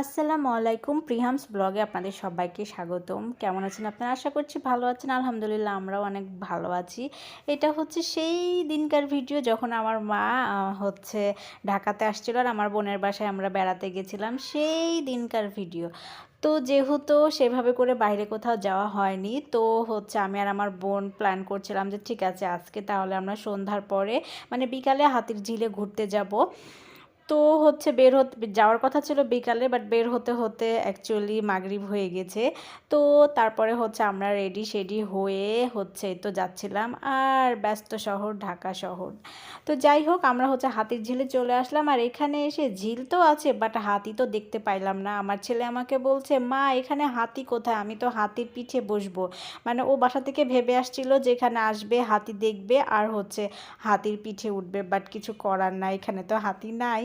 আসসালামু আলাইকুম প্রিহামস ব্লগে আপনাদের সবাইকে স্বাগতম। কেমন আছেন আপনারা? আশা করছি ভালো আছেন। আলহামদুলিল্লাহ আমরাও অনেক ভালো আছি। এটা হচ্ছে সেই দিনকার ভিডিও যখন আমার মা হচ্ছে ঢাকাতে আসছিল আর আমার বোনের বাসায় আমরা বেড়াতে গেছিলাম, সেই দিনকার ভিডিও। তো যেহেতু সেভাবে করে বাইরে কোথাও যাওয়া হয়নি, তো হচ্ছে আমি আর আমার বোন প্ল্যান করছিলাম যে ঠিক আছে, আজকে তাহলে আমরা সন্ধ্যার পরে মানে বিকালে হাতির ঝিলে ঘুরতে যাব। তো হচ্ছে বের হতে, যাওয়ার কথা ছিল বিকালে বাট বের হতে হতে অ্যাকচুয়ালি মাগরিব হয়ে গেছে। তো তারপরে হচ্ছে আমরা রেডি সেডি হয়ে হচ্ছে তো যাচ্ছিলাম আর ব্যস্ত শহর, ঢাকা শহর। তো যাই হোক, আমরা হচ্ছে হাতির ঝিলে চলে আসলাম আর এখানে এসে ঝিল তো আছে বাট হাতি তো দেখতে পাইলাম না। আমার ছেলে আমাকে বলছে, মা, এখানে হাতি কোথায়? আমি তো হাতির পিঠে বসবো। মানে ও বাসা থেকে ভেবে আসছিল যে এখানে আসবে, হাতি দেখবে আর হচ্ছে হাতির পিঠে উঠবে বাট কিছু করার নাই। এখানে তো হাতি নাই।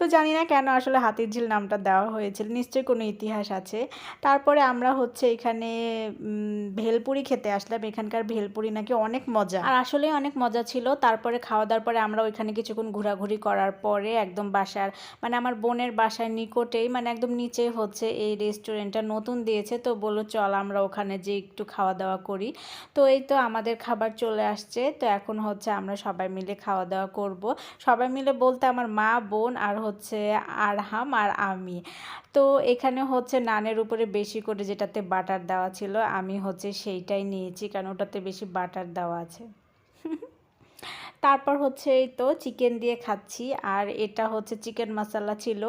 তো জানি না কেন আসলে হাতির ঝিল নামটা দেওয়া হয়েছিল, নিশ্চয়ই কোনো ইতিহাস আছে। তারপরে আমরা হচ্ছে এখানে ভেলপুরি খেতে আসলাম, এখানকার ভেলপুরি নাকি অনেক মজা। আর আসলে অনেক মজা ছিল, তারপরে খাওয়া দাওয়ার পরে আমরা ওইখানে কিছুক্ষণ ঘোরাঘুরি করার পরে একদম বাসার মানে আমার বোনের বাসার নিকটেই মানে একদম নিচে হচ্ছে এই রেস্টুরেন্টটা নতুন দিয়েছে, তো বলল চল আমরা ওখানে যে একটু খাওয়া দাওয়া করি। তো এই তো আমাদের খাবার চলে আসছে, তো এখন হচ্ছে আমরা সবাই মিলে খাওয়া দাওয়া করব। সবাই মিলে বলতে আমার মা, বোন আর হচ্ছে আরহাম আর আমি। তো এখানে হচ্ছে নানের উপরে বেশি করে যেটাতে বাটার দেওয়া ছিল, আমি হচ্ছে সেইটাই নিয়েছি, কারণ ওটাতে বেশি বাটার দেওয়া আছে। তারপর হচ্ছে এই তো চিকেন দিয়ে খাচ্ছি, আর এটা হচ্ছে চিকেন মশলা ছিল।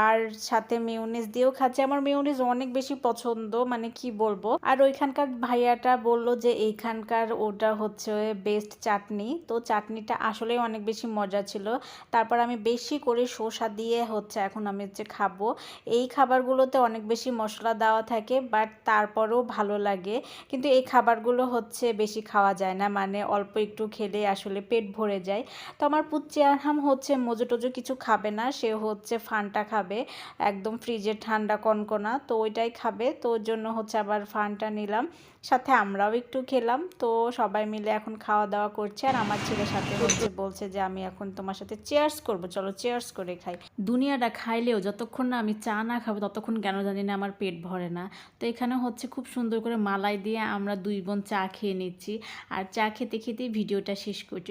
আর সাথে মিউনিস দিয়েও খাচ্ছি। আমার মিউনিস অনেক বেশি পছন্দ মানে কি বলব? আর ওইখানকার ভাইয়াটা বলল যে এইখানকার ওটা হচ্ছে বেস্ট চাটনি। তো চাটনিটা আসলে অনেক বেশি মজা ছিল। তারপর আমি বেশি করে শসা দিয়ে হচ্ছে এখন আমি হচ্ছে খাব। এই খাবারগুলোতে অনেক বেশি মশলা দেওয়া থাকে বাট তারপরেও ভালো লাগে। কিন্তু এই খাবারগুলো হচ্ছে বেশি খাওয়া যায় না মানে অল্প একটু খেলে আসলে পেট ভরে যায়। তো আমার পুচ্চি আরহাম হচ্ছে মজো টজো কিছু খাবে না, সে হচ্ছে ফানটা খাবে, একদম ফ্রিজে ঠান্ডা কনকনা, তো ওইটাই খাবে। তো ওর জন্য হচ্ছে আবার ফানটা নিলাম, সাথে আমরাও একটু খেলাম। তো সবাই মিলে এখন খাওয়া দাওয়া করছে, আর আমার ছেলের সাথে হচ্ছে বলছে যে, আমি এখন তোমার সাথে চেয়ার্স করব, চলো চেয়ার্স করে খাই। দুনিয়াটা খাইলেও যতক্ষণ না আমি চা না খাব, ততক্ষণ কেন জানি না আমার পেট ভরে না। তো এখানে হচ্ছে খুব সুন্দর করে মালাই দিয়ে আমরা দুই বোন চা খেয়ে নিচ্ছি। আর চা খেতে খেতেই ভিডিওটা শেষ করছি।